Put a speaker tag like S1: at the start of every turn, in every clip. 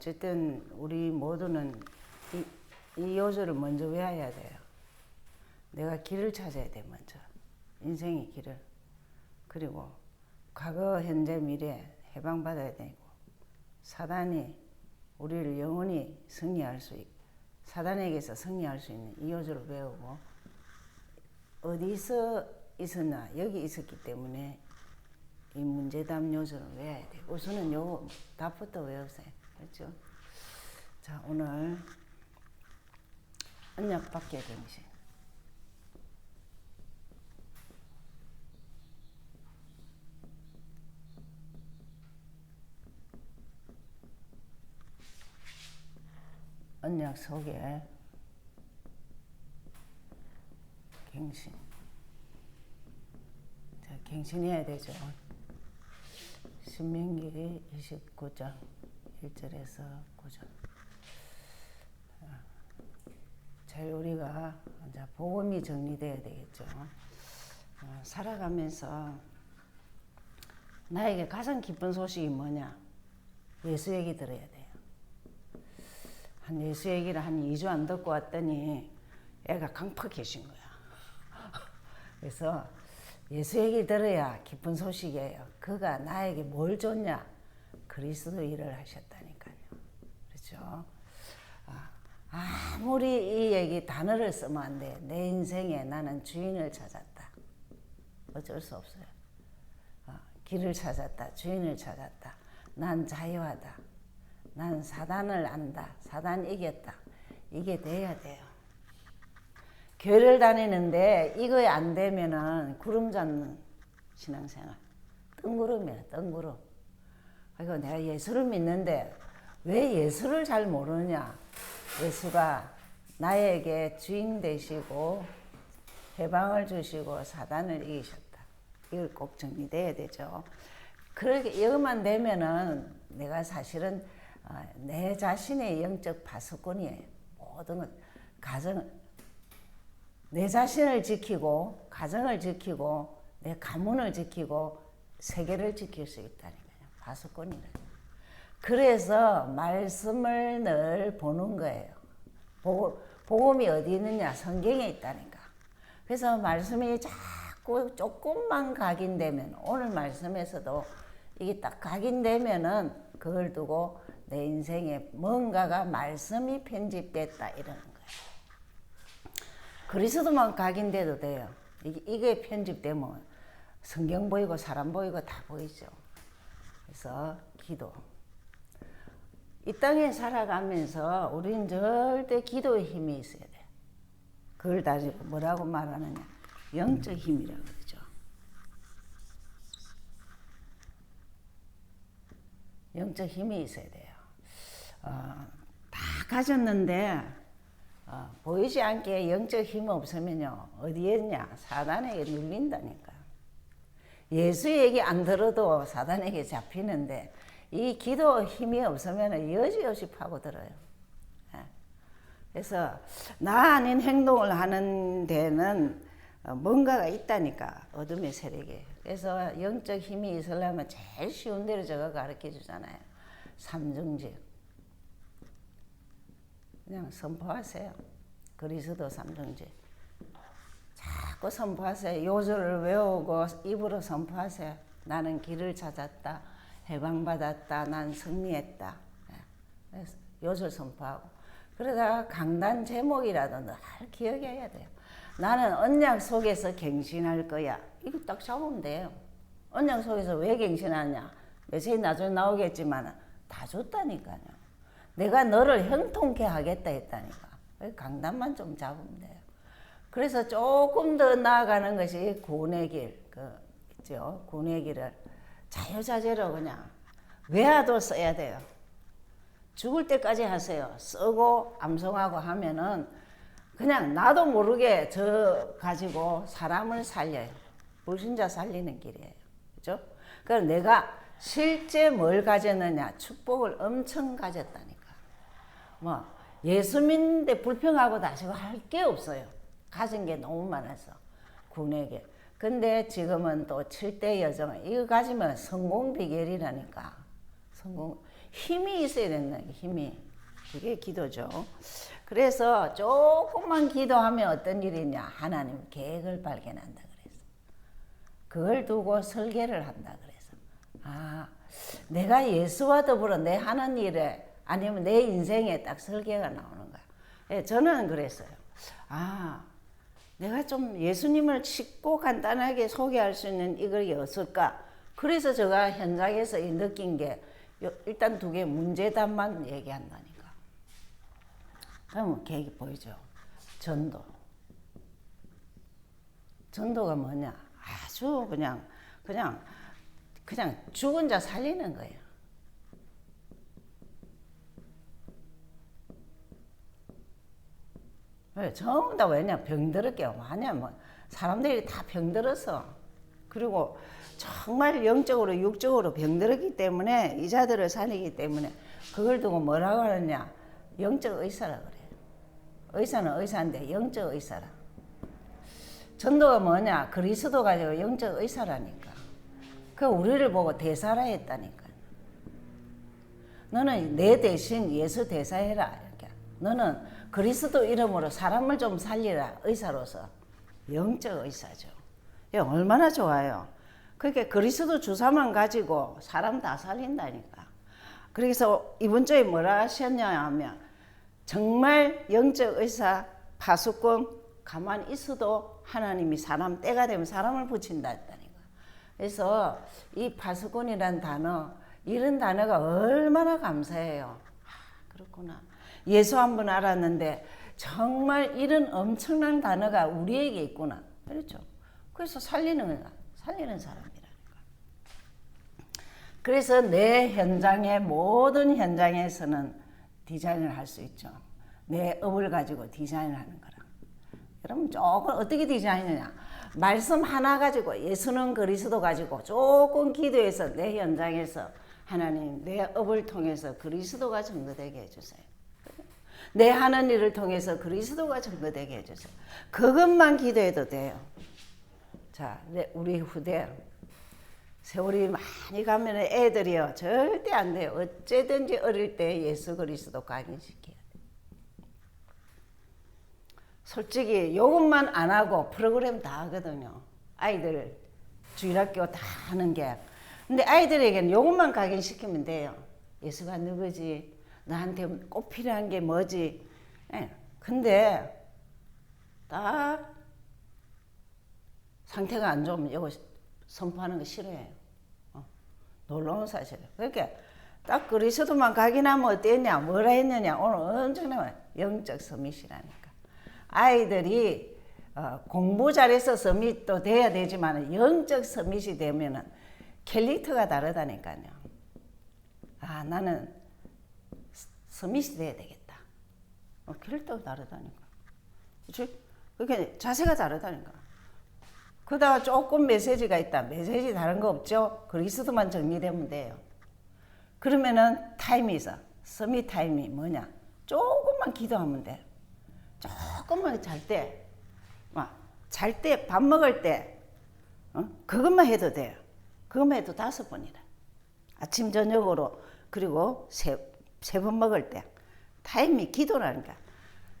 S1: 어쨌든 우리 모두는 이, 이 요소를 먼저 외워야 돼요. 내가 길을 찾아야 돼 먼저 인생의 길을 그리고 과거 현재 미래 해방받아야 되고 사단이 우리를 영원히 승리할 수 있, 사단에게서 승리할 수 있는 이 요소를 외우고 어디서 있었나 여기 있었기 때문에 이 문제담 요소를 외워야 돼. 우선은 요 답부터 외우세요. 그렇죠? 자 오늘 언약밖에 정신. 언약 속에 갱신. 자, 갱신해야 되죠. 신명기 29장 1절에서 9절. 잘 우리가 이제 복음이 정리돼야 되겠죠. 어, 살아가면서 나에게 가장 기쁜 소식이 뭐냐? 예수 얘기 들어야 돼요. 한 예수 얘기를 한 2주 안 듣고 왔더니 애가 강팍해진 거야. 그래서 예수 얘기 들어야 기쁜 소식이에요. 그가 나에게 뭘 줬냐? 그리스도 일을 하셨다니까요. 그렇죠? 아, 아무리 이 얘기 단어를 쓰면 안 돼. 내 인생에 나는 주인을 찾았다. 어쩔 수 없어요. 어, 길을 찾았다. 주인을 찾았다. 난 자유하다. 난 사단을 안다. 사단 이겼다. 이게 돼야 돼요. 교회를 다니는데 이거 안 되면은 구름 잡는 신앙생활. 뜬구름이야, 뜬구름. 그리고 내가 예수를 믿는데 왜 예수를 잘 모르냐? 예수가 나에게 주인 되시고 해방을 주시고 사단을 이기셨다. 이걸 꼭 정리돼야 되죠. 그렇게 이것만 되면은 내가 사실은 어, 내 자신의 영적 파수꾼이에요. 모든 것 가정 내 자신을 지키고 가정을 지키고 내 가문을 지키고 세계를 지킬 수 있다니까요. 파수꾼이라. 그래서 말씀을 늘 보는 거예요. 보, 복음이 어디 있느냐? 성경에 있다니까. 그래서 말씀이 자꾸 조금만 각인되면 오늘 말씀에서도 이게 딱 각인되면은 그걸 두고 내 인생에 뭔가가 말씀이 편집됐다 이러는 거예요. 그리스도만 각인돼도 돼요. 이게, 이게 편집되면 성경 보이고 사람 보이고 다 보이죠. 그래서 기도. 이 땅에 살아가면서 우리는 절대 기도의 힘이 있어야 돼. 그걸 가지고 뭐라고 말하느냐. 영적 힘이라고 그러죠. 영적 힘이 있어야 돼요. 어, 다 가졌는데 어, 보이지 않게 영적 힘 없으면요 어디에 있냐 사단에게 눌린다니까. 예수 얘기 안 들어도 사단에게 잡히는데 이 기도 힘이 없으면 여지없이 파고들어요. 예. 그래서 나 아닌 행동을 하는 데는 뭔가가 있다니까 어둠의 세력에. 그래서 영적 힘이 있으려면 제일 쉬운 대로 저거 가르쳐 주잖아요. 삼중직. 그냥 선포하세요. 그리스도 삼중직. 자꾸 선포하세요. 요절을 외우고 입으로 선포하세요. 나는 길을 찾았다. 해방받았다. 난 승리했다. 예. 요절 선포하고. 그러다가 강단 제목이라도 늘 기억해야 돼요. 나는 언약 속에서 갱신할 거야. 이거 딱 잡으면 돼요. 언약 속에서 왜 갱신하냐? 메시지 나중에 나오겠지만 다 줬다니까요. 내가 너를 형통케 하겠다 했다니까. 강단만 좀 잡으면 돼요. 그래서 조금 더 나아가는 것이 구원의 길, 그 있죠. 구원의 길을 자유자재로 그냥 외화도 써야 돼요. 죽을 때까지 하세요. 쓰고 암송하고 하면은 그냥 나도 모르게 저 가지고 사람을 살려요. 불신자 살리는 길이에요. 그죠? 그럼 내가 실제 뭘 가졌느냐? 축복을 엄청 가졌다니까. 뭐, 예수 믿는데 불평하고 다시고 할 게 없어요. 가진 게 너무 많아서. 군에게. 근데 지금은 또 7대 여정, 이거 가지면 성공 비결이라니까. 성공. 힘이 있어야 된다. 힘이. 그게 기도죠. 그래서 조금만 기도하면 어떤 일이냐? 하나님 계획을 발견한다 그래서. 그걸 두고 설계를 한다 그래서. 아, 내가 예수와 더불어 내 하는 일에 아니면 내 인생에 딱 설계가 나오는 거야. 예, 저는 그랬어요. 아, 내가 좀 예수님을 쉽고 간단하게 소개할 수 있는 이것이 없을까? 그래서 제가 현장에서 이 느낀 게 요- 일단 두 개 문제담만 얘기한다니까. 그러면 계획이 보이죠. 전도. 전도가 뭐냐? 아주 그냥 그냥 그냥 죽은 자 살리는 거예요. 왜? 전부 다 왜냐? 병들었게 뭐하냐? 뭐 사람들이 다 병들어서 그리고 정말 영적으로 육적으로 병들었기 때문에 이 자들을 살리기 때문에 그걸 두고 뭐라고 하느냐? 영적 의사라 그래요. 의사는 의사인데 영적 의사라. 전도가 뭐냐? 그리스도 가지고 영적 의사라니까. 그 우리를 보고 대사라 했다니까. 너는 내 대신 예수 대사해라. 너는 그리스도 이름으로 사람을 좀 살리라. 의사로서. 영적 의사죠. 야, 얼마나 좋아요. 그렇게 그리스도 주사만 가지고 사람 다 살린다니까. 그래서 이번 주에 뭐라 하셨냐 하면 정말 영적 의사 파수꾼 가만히 있어도 하나님이 사람 때가 되면 사람을 붙인다 했다니까. 그래서 이 파수꾼이란 단어 이런 단어가 얼마나 감사해요. 아, 그렇구나. 예수 한 번 알았는데 정말 이런 엄청난 단어가 우리에게 있구나. 그렇죠. 그래서 살리는. 살리는 사람이라니까. 그래서 내 현장의 모든 현장에서는 디자인을 할 수 있죠. 내 업을 가지고 디자인을 하는 거라. 여러분 조금 어떻게 디자인이냐? 말씀 하나 가지고 예수는 그리스도 가지고 조금 기도해서 내 현장에서 하나님 내 업을 통해서 그리스도가 증거되게 해주세요. 내 하는 일을 통해서 그리스도가 증거되게 해주세요. 그것만 기도해도 돼요. 자, 네, 우리 후대 세월이 많이 가면 애들이요 절대 안 돼요. 어째든지 어릴 때 예수 그리스도 각인시켜야 돼. 솔직히 요것만 안 하고 프로그램 다 하거든요. 아이들 주일학교 다 하는 게. 근데 아이들에게는 요것만 각인시키면 돼요. 예수가 누구지? 나한테 꼭 필요한 게 뭐지? 예. 근데 딱 상태가 안 좋으면 이거 선포하는 거 싫어해요. 어, 놀라운 사실이에요. 그러니까 딱 그리스도만 각인하면 어땠냐, 뭐라 했느냐, 오늘 엄청나 영적 서밋이라니까. 아이들이 어, 공부 잘해서 서밋도 돼야 되지만 영적 서밋이 되면은 캐릭터가 다르다니까요. 아, 나는 서밋이 돼야 되겠다. 어, 캐릭터가 다르다니까. 그치? 그게 자세가 다르다니까. 그러다가 조금 메시지가 있다. 메시지 다른 거 없죠? 그리스도만 정리되면 돼요. 그러면은 타임이 있어. 서밋 타임이 뭐냐? 조금만 기도하면 돼. 조금만 잘 때, 막, 잘 때, 밥 먹을 때, 어? 그것만 해도 돼요. 그것만 해도 다섯 번이라. 아침, 저녁으로, 그리고 세, 세 번 먹을 때. 타임이 기도라니까.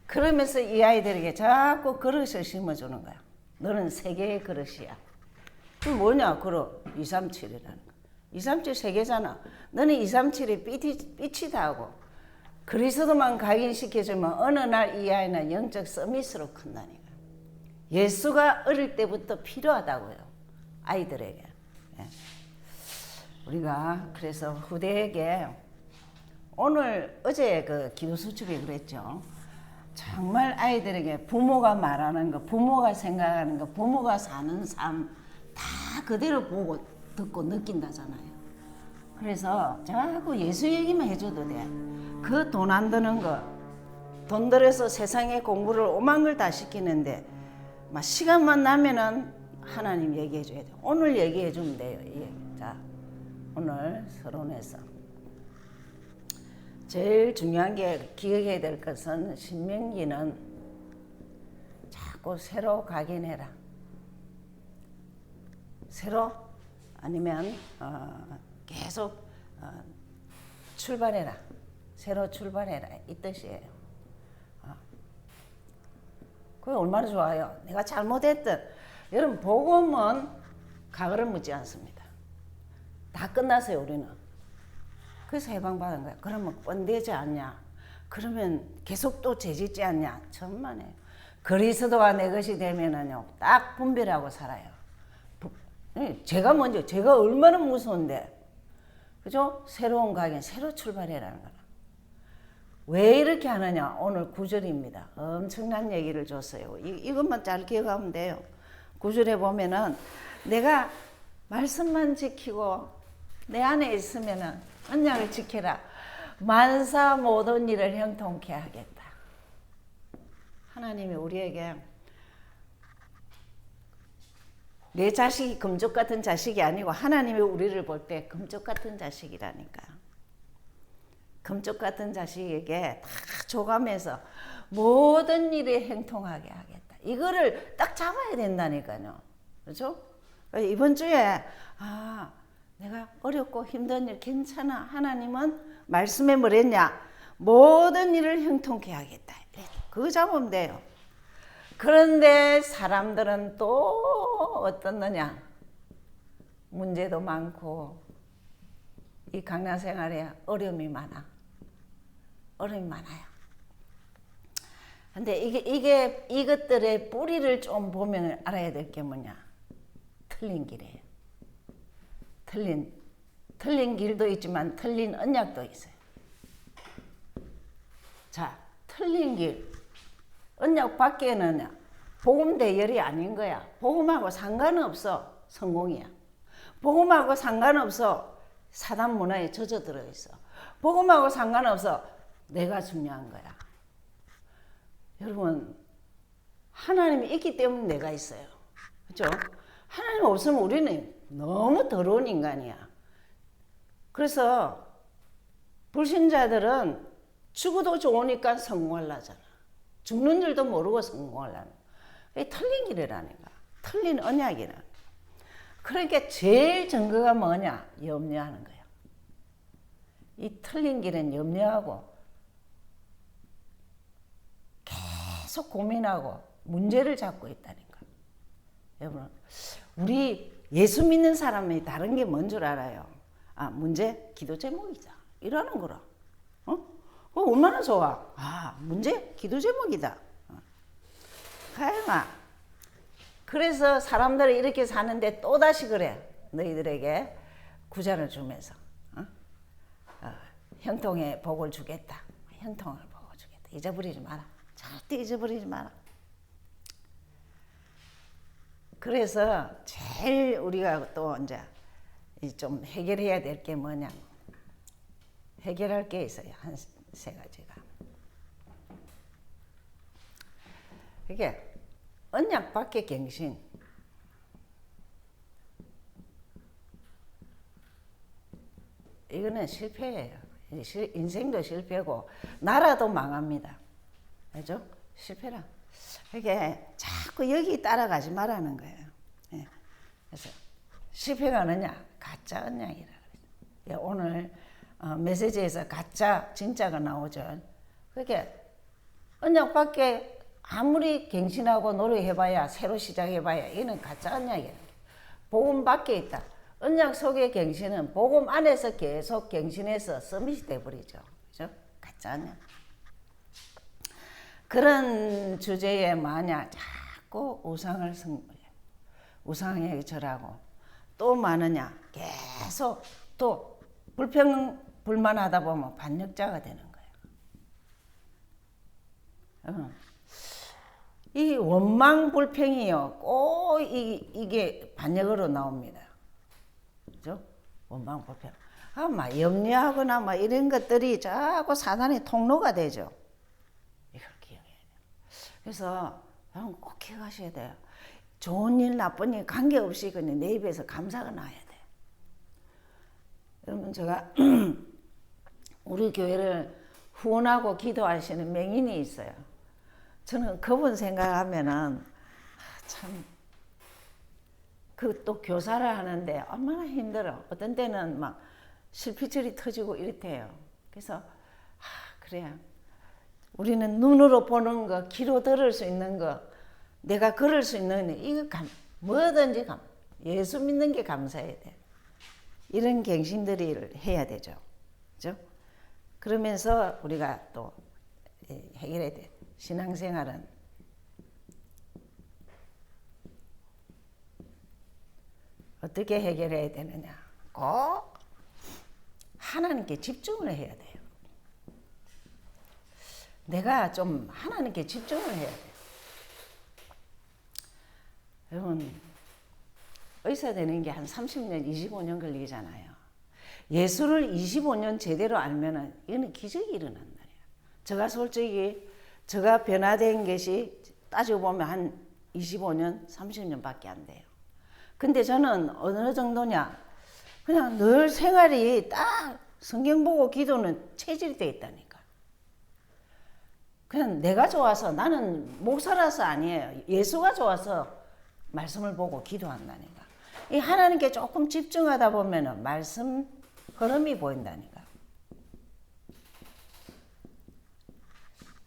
S1: 그러면서 이 아이들에게 자꾸 그릇을 심어주는 거야. 너는 세 개의 그릇이야. 그 뭐냐, 그릇. 2, 3, 7이라는 거. 2, 3, 7 세 개잖아. 너는 2, 3, 7이 삐치, 삐치다 하고 그리스도만 각인시켜주면 어느 날 이 아이는 영적 서밋으로 큰다니까. 예수가 어릴 때부터 필요하다고요. 아이들에게. 예. 우리가 그래서 후대에게 오늘 어제 그 기도 수첩에 그랬죠. 정말 아이들에게 부모가 말하는 거, 부모가 생각하는 거, 부모가 사는 삶 다 그대로 보고 듣고 느낀다잖아요. 그래서 자꾸 예수 얘기만 해줘도 돼. 그 돈 안 드는 거, 돈 들여서 세상에 공부를 오만 걸 다 시키는데, 막 시간만 나면은 하나님 얘기해 줘야 돼. 오늘 얘기해 주면 돼요. 이 얘기. 자, 오늘 서론에서. 제일 중요한 게 기억해야 될 것은 신명기는 자꾸 새로 각인해라. 새로 아니면 어, 계속 어, 출발해라. 새로 출발해라. 이 뜻이에요. 어. 그게 얼마나 좋아요. 내가 잘못했던 여러분 복음은 과거를 묻지 않습니다. 다 끝났어요 우리는. 그래서 해방받은 거야. 그러면 뻔되지 않냐? 그러면 계속 또 죄짓지 않냐? 천만에. 그리스도가 내 것이 되면은요, 딱 분별하고 살아요. 제가 먼저, 제가 얼마나 무서운데, 그죠? 새로운 가게, 새로 출발해라는 거라. 왜 이렇게 하느냐? 오늘 구절입니다 엄청난 얘기를 줬어요. 이, 이것만 잘 기억하면 돼요. 구절에 보면은 내가 말씀만 지키고 내 안에 있으면은 언약을 지켜라. 만사 모든 일을 형통케 하겠다. 하나님이 우리에게 내 자식이 금쪽 같은 자식이 아니고 하나님이 우리를 볼 때 금쪽 같은 자식이라니까. 금쪽 같은 자식에게 다 줘가면서 모든 일이 행통하게 하겠다. 이거를 딱 잡아야 된다니까요. 그렇죠? 이번 주에 아 내가 어렵고 힘든 일 괜찮아. 하나님은 말씀에 뭐랬냐? 모든 일을 형통케 하겠다. 그거 잡으면 돼요. 그런데 사람들은 또 어떻느냐? 문제도 많고 이 강남 생활에 어려움이 많아. 어려움이 많아요. 근데 이게 이게 이것들의 뿌리를 좀 보면 알아야 될 게 뭐냐? 틀린 길이에요. 틀린 틀린 길도 있지만 틀린 언약도 있어요. 자, 틀린 길. 언약 밖에는 복음 대열이 아닌 거야. 복음하고 상관없어. 성공이야. 복음하고 상관없어. 사단 문화에 젖어들어 있어. 복음하고 상관없어. 내가 중요한 거야. 여러분, 하나님이 있기 때문에 내가 있어요. 그죠? 하나님 없으면 우리는 너무 더러운 인간이야. 그래서 불신자들은 죽어도 좋으니까 성공하려잖아. 죽는 줄도 모르고 성공하려는. 이 틀린 길이라니까. 틀린 언약이라. 그러니까 제일 증거가 뭐냐? 염려하는 거야. 이 틀린 길은 염려하고 계속 고민하고 문제를 잡고 있다니까. 여러분, 우리 예수 믿는 사람이 다른 게 뭔 줄 알아요? 아, 문제 기도 제목이다. 이러는 거라. 어? 어, 얼마나 좋아. 아, 문제 기도 제목이다. 어. 가영아. 그래서 사람들이 이렇게 사는데 또다시 그래. 너희들에게 구자를 주면서. 어? 어, 형통의 복을 주겠다. 형통을 복을 주겠다. 잊어버리지 마라. 절대 잊어버리지 마라. 그래서 제일 우리가 또 이제 이좀 해결해야 될 게 뭐냐. 해결할 게 있어요. 한 세 가지가. 이게 언약 밖의 갱신. 이거는 실패예요. 인생도 실패고 나라도 망합니다. 알죠? 실패라. 이게 자꾸 여기 따라가지 말라는 거예요. 예. 그래서 실패가 뭐냐? 가짜 언약이라. 예, 오늘 어, 메시지에서 가짜 진짜가 나오죠. 그게 언약밖에 아무리 갱신하고 노력해봐야 새로 시작해봐야 이는 가짜 언약이에요. 복음 밖에 있다. 언약 속의 갱신은 복음 안에서 계속 갱신해서 서밋이 돼버리죠. 그죠? 가짜 언약. 그런 주제에 만약 자꾸 우상을 승, 우상에게 절하고 또 많으냐 계속 또 불평 불만하다 보면 반역자가 되는 거예요. 어. 이 원망 불평이요 꼭 이, 이게 반역으로 나옵니다. 그죠? 원망 불평. 아, 막 염려하거나 막 이런 것들이 자꾸 사단의 통로가 되죠. 돼요. 그래서 여러분 꼭 기억하셔야 돼요. 좋은 일, 나쁜 일 관계없이 그냥 내 입에서 감사가 나야 돼. 여러분 제가 우리 교회를 후원하고 기도하시는 맹인이 있어요. 저는 그분 생각하면은 참 그 또 교사를 하는데 얼마나 힘들어. 어떤 때는 막 실피줄이 터지고 이렇대요. 그래서 아, 그래. 우리는 눈으로 보는 거, 귀로 들을 수 있는 거, 내가 걸을 수 있는 이거 감, 뭐든지 감, 예수 믿는 게 감사해야 돼. 이런 갱신들을 해야 되죠. 그죠? 그러면서 우리가 또 예, 해결해야 돼. 신앙생활은 어떻게 해결해야 되느냐? 꼭 하나님께 집중을 해야 돼요. 내가 좀 하나님께 집중을 해야 돼요. 여러분, 의사 되는 게 한 30년, 25년 걸리잖아요. 예수를 25년 제대로 알면은 이거는 기적이 일어난다. 제가 솔직히 제가 변화된 것이 따지고 보면 한 25년, 30년밖에 안 돼요. 근데 저는 어느 정도냐? 그냥 늘 생활이 딱 성경 보고 기도는 체질이 돼 있다니까. 그냥 내가 좋아서 나는 목사라서 아니에요. 예수가 좋아서 말씀을 보고 기도한다니까. 이 하나님께 조금 집중하다 보면은 말씀 흐름이 보인다니까.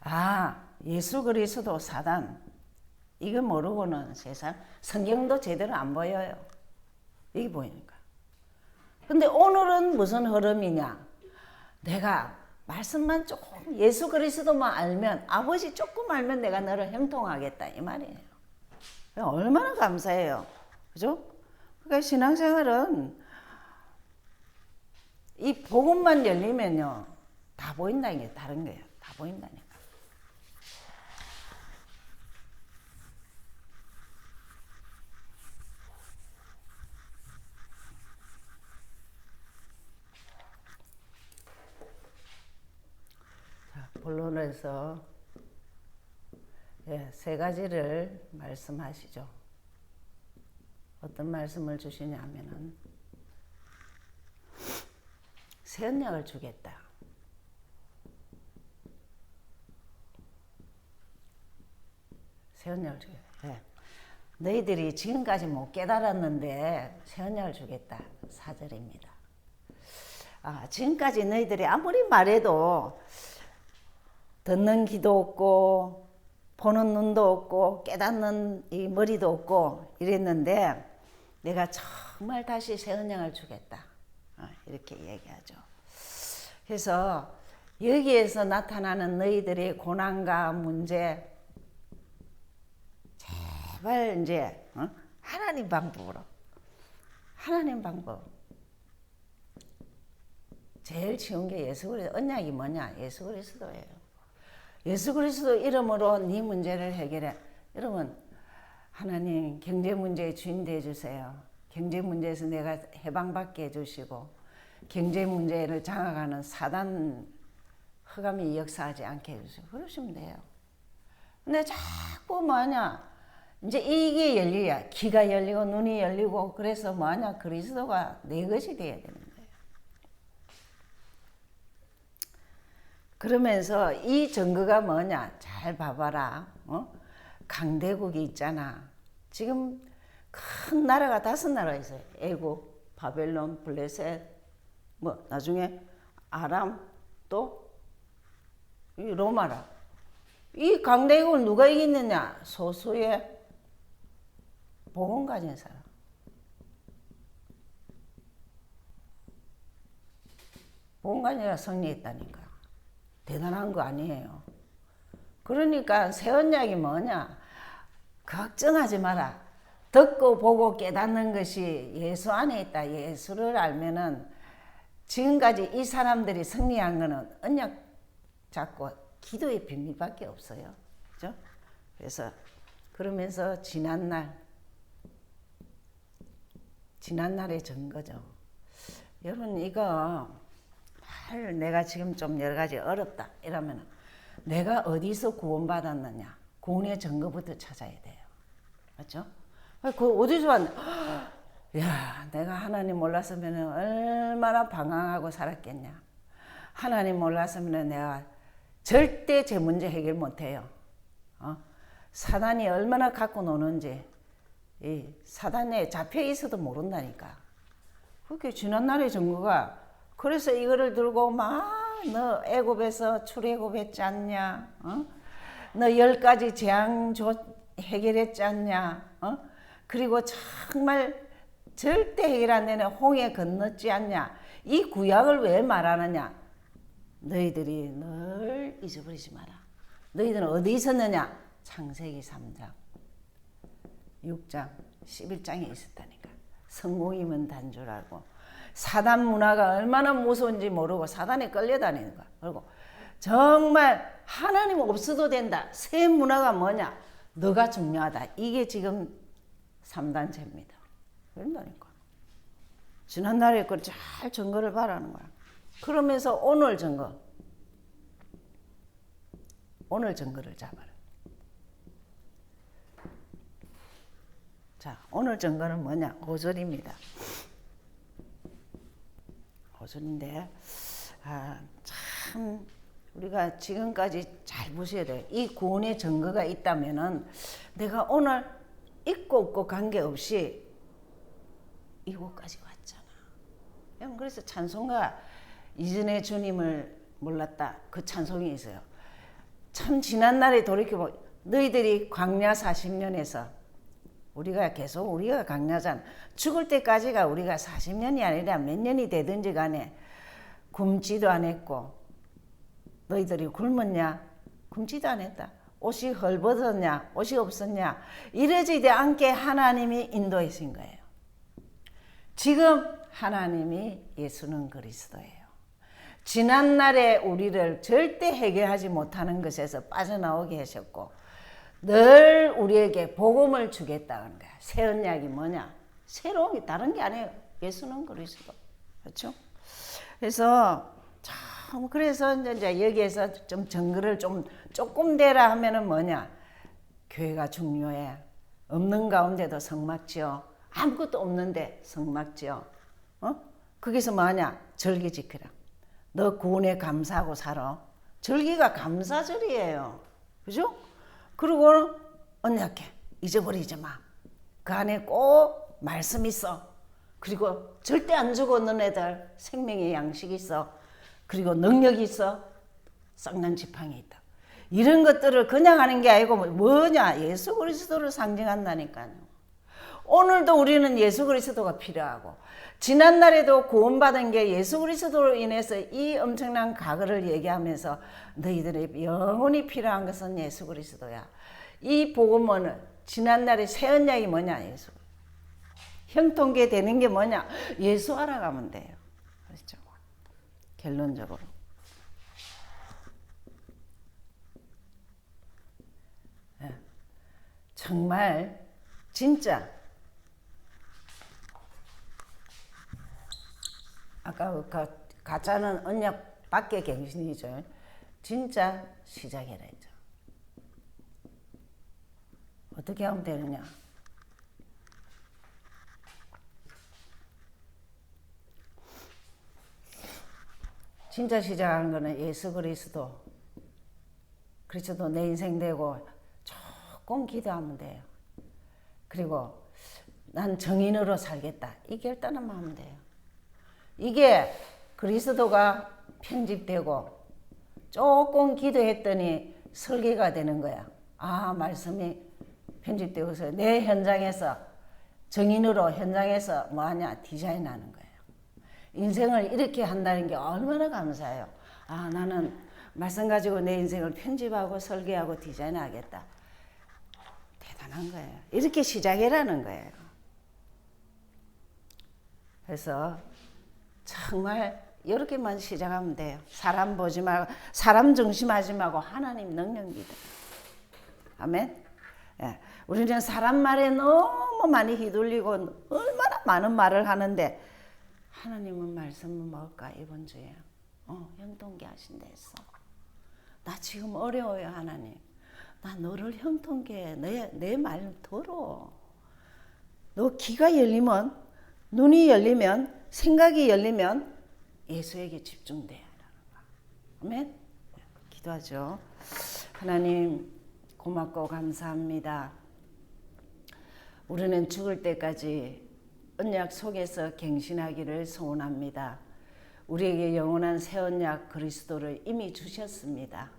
S1: 아, 예수 그리스도 사단 이거 모르고는 세상 성경도 제대로 안 보여요. 이게 보이니까. 근데 오늘은 무슨 흐름이냐? 내가 말씀만 조금 예수 그리스도만 알면 아버지 조금 알면 내가 너를 형통하겠다 이 말이에요. 얼마나 감사해요. 그죠? 그러니까 신앙생활은 이 복음만 열리면요. 다 보인다는 게 다른 거예요. 다 보인다니까. 자, 본론에서 예, 세 가지를 말씀하시죠. 어떤 말씀을 주시냐면은 새 언약을 주겠다. 새 언약을 주겠다. 예. 너희들이 지금까지 못 깨달았는데 새 언약을 주겠다. 사절입니다. 아, 지금까지 너희들이 아무리 말해도 듣는 귀도 없고 보는 눈도 없고 깨닫는 이 머리도 없고 이랬는데 내가 정말 다시 새 언약을 주겠다. 어, 이렇게 얘기하죠. 그래서 여기에서 나타나는 너희들의 고난과 문제 제발 이제 어? 하나님 방법으로 하나님 방법 제일 쉬운 게 예수 그리스도 언약이 뭐냐 예수 그리스도예요. 예수 그리스도 이름으로 네 문제를 해결해. 여러분 하나님 경제 문제의 주인 돼 주세요. 경제 문제에서 내가 해방받게 해주시고 경제 문제를 장악하는 사단 흑암이 역사하지 않게 해주세요. 그러시면 돼요. 근데 자꾸 뭐하냐 이제 이게 열려야 귀가 열리고 눈이 열리고 그래서 뭐하냐 그리스도가 내 것이 돼야 거예요. 그러면서 이 증거가 뭐냐 잘 봐봐라. 어? 강대국이 있잖아. 지금 큰 나라가 다섯 나라 있어요. 애국, 바벨론, 블레셋, 뭐 나중에 아람 또이 로마라. 이 강대국을 누가 이기느냐? 소수의 복음 가진 사람. 복음 가진 사람 승리했다니까. 대단한 거 아니에요. 그러니까 새 언약이 뭐냐? 걱정하지 마라. 듣고 보고 깨닫는 것이 예수 안에 있다. 예수를 알면은 지금까지 이 사람들이 승리한 거는 언약 잡고 기도의 비밀밖에 없어요. 그죠? 그래서 그러면서 지난 날 지난날의 증거죠. 여러분 이거 할 내가 지금 좀 여러 가지 어렵다 이러면 내가 어디서 구원받았느냐 구원의 증거부터 찾아야 돼요. 맞죠? 그 어디서 왔 야, 내가 하나님 몰랐으면 얼마나 방황하고 살았겠냐. 하나님 몰랐으면 내가 절대 제 문제 해결 못해요. 어? 사단이 얼마나 갖고 노는지 이 사단에 잡혀 있어도 모른다니까. 그게 지난날의 증거가 그래서 이거를 들고 막 너 애굽에서 출애굽했지 않냐? 어? 너열 가지 재앙 조, 해결했지 않냐? 어? 그리고 정말 절대 해결 안 되는 홍해 건넜지 않냐? 이 구약을 왜 말하느냐? 너희들이 늘 잊어버리지 마라. 너희들은 어디 있었느냐? 창세기 3장, 6장, 11장에 있었다니까. 성공이면 단줄 알고. 사단 문화가 얼마나 무서운지 모르고 사단에 끌려다니는 거야. 그리고 정말 하나님 없어도 된다. 새 문화가 뭐냐? 너가 중요하다. 이게 지금 3단체입니다. 그런다니까. 지난날에 그걸 잘 증거를 바라는 거야. 그러면서 오늘 증거. 오늘 증거를 잡아라. 자, 오늘 증거는 뭐냐? 5절입니다. 5절인데, 아, 참, 우리가 지금까지 잘 보셔야 돼요. 이 구원의 증거가 있다면은 내가 오늘 있고 없고 관계없이 이곳까지 왔잖아. 그래서 찬송가 이전에 주님을 몰랐다. 그 찬송이 있어요. 참 지난날에 돌이켜보 너희들이 광야 40년에서 우리가 계속 우리가 강야잖아. 죽을 때까지가 우리가 40년이 아니라 몇 년이 되든지 간에 굶지도 안 했고 너희들이 굶었냐? 굶지도 안 했다. 옷이 헐벗었냐? 옷이 없었냐? 이러지도 않게 하나님이 인도하신 거예요. 지금 하나님이 예수는 그리스도예요. 지난날에 우리를 절대 해결하지 못하는 것에서 빠져나오게 하셨고 늘 우리에게 복음을 주겠다는 거야. 새 언약이 뭐냐? 새로운 게 다른 게 아니에요. 예수는 그리스도. 그렇죠? 그래서 참 그래서 이제 여기에서 좀 정글을 좀 조금 되라 하면은 뭐냐? 교회가 중요해. 없는 가운데도 성막지어. 아무것도 없는데 성막지어. 어? 거기서 뭐하냐? 절기 지키라. 너 구원에 감사하고 살아. 절기가 감사절이에요. 그죠? 그리고 언약해. 잊어버리지 마. 그 안에 꼭 말씀 있어. 그리고 절대 안 죽어 너네들 생명의 양식이 있어. 그리고 능력이 있어. 썩는 지팡이 있다. 이런 것들을 그냥 하는 게 아니고 뭐냐? 예수 그리스도를 상징한다니까요. 오늘도 우리는 예수 그리스도가 필요하고 지난날에도 구원받은 게 예수 그리스도로 인해서 이 엄청난 과거를 얘기하면서 너희들의 영원히 필요한 것은 예수 그리스도야. 이 복음은 지난날의 새 언약이 뭐냐 예수. 형통계 되는 게 뭐냐 예수 알아가면 돼요. 그렇죠. 결론적으로. 예. 정말 진짜 아까 그 가짜는 언약 밖의 갱신이죠. 진짜 시작이라 했죠. 어떻게 하면 되느냐? 진짜 시작하는 거는 예수 그리스도. 그리스도 내 인생 되고 조금 기도하면 돼요. 그리고 난 정인으로 살겠다. 이 결단을 하면 돼요. 이게 그리스도가 편집되고 조금 기도했더니 설계가 되는 거야. 아, 말씀이 편집되고서 내 현장에서 정인으로 현장에서 뭐 하냐 디자인 하는 거예요. 인생을 이렇게 한다는 게 얼마나 감사해요. 아, 나는 말씀 가지고 내 인생을 편집하고 설계하고 디자인하겠다. 대단한 거예요. 이렇게 시작이라는 거예요. 그래서 정말 이렇게만 시작하면 돼요. 사람 보지 말고 사람 중심하지 말고 하나님 능력 믿어. 아멘. 예. 우리는 사람 말에 너무 많이 휘둘리고 얼마나 많은 말을 하는데 하나님은 말씀을 먹을까 이번 주에 어, 형통케 하신다 했어. 나 지금 어려워요 하나님. 나 너를 형통케 내내 말 들어. 너 귀가 열리면 눈이 열리면 생각이 열리면 예수에게 집중돼야 하는. 아멘. 기도하죠. 하나님 고맙고 감사합니다. 우리는 죽을 때까지 언약 속에서 갱신하기를 소원합니다. 우리에게 영원한 새 언약 그리스도를 이미 주셨습니다.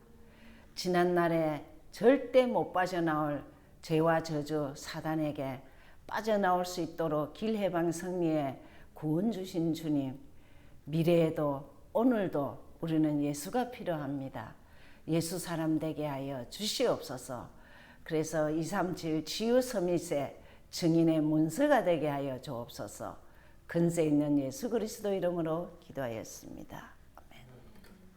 S1: 지난 날에 절대 못 빠져나올 죄와 저주 사단에게 빠져나올 수 있도록 길해방 승리에 구원 주신 주님 미래에도 오늘도 우리는 예수가 필요합니다. 예수 사람 되게 하여 주시옵소서. 그래서 237 치유 서밋의 증인의 문서가 되게 하여 주옵소서. 근세 있는 예수 그리스도 이름으로 기도하였습니다.